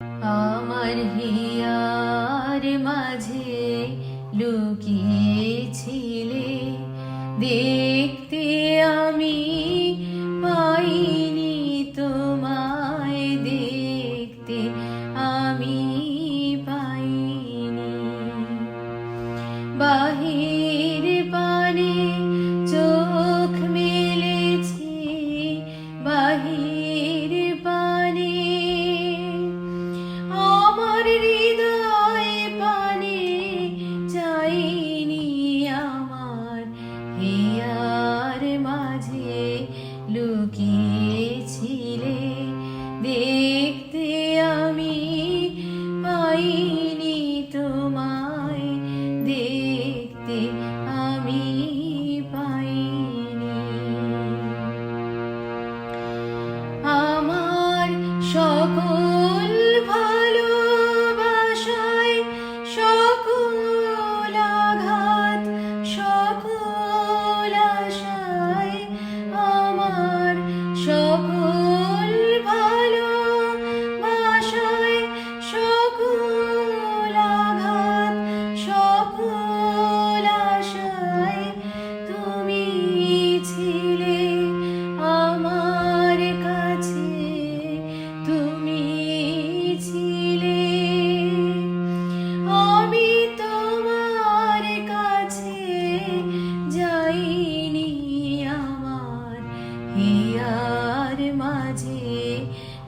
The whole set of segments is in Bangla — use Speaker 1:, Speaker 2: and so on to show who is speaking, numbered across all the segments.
Speaker 1: আমার হিয়ার মাঝে লুকিয়েছিলে। দেখতে আমি পাইনি তোমায় দেখতে আমি মায়ার মাঝে লুকিয়েছিলে। দেখতে আমি পাই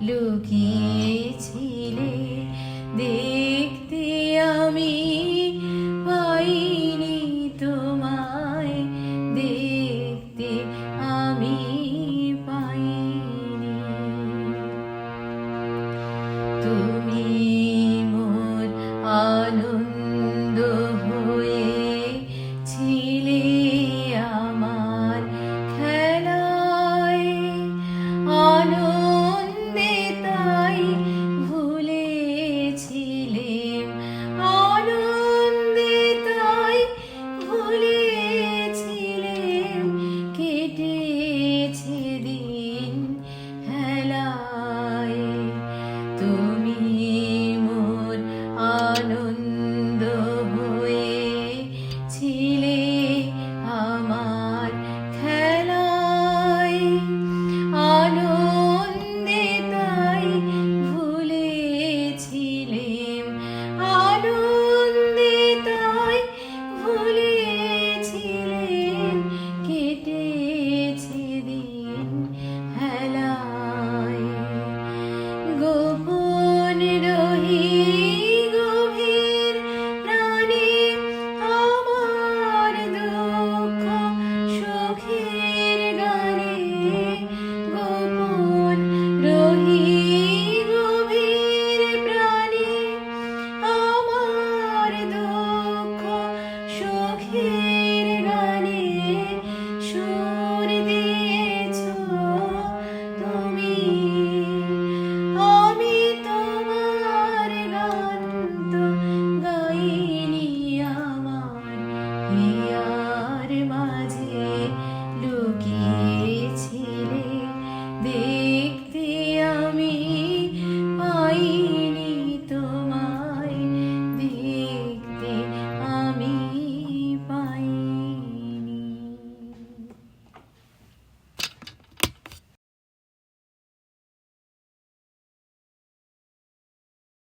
Speaker 1: Luke, You.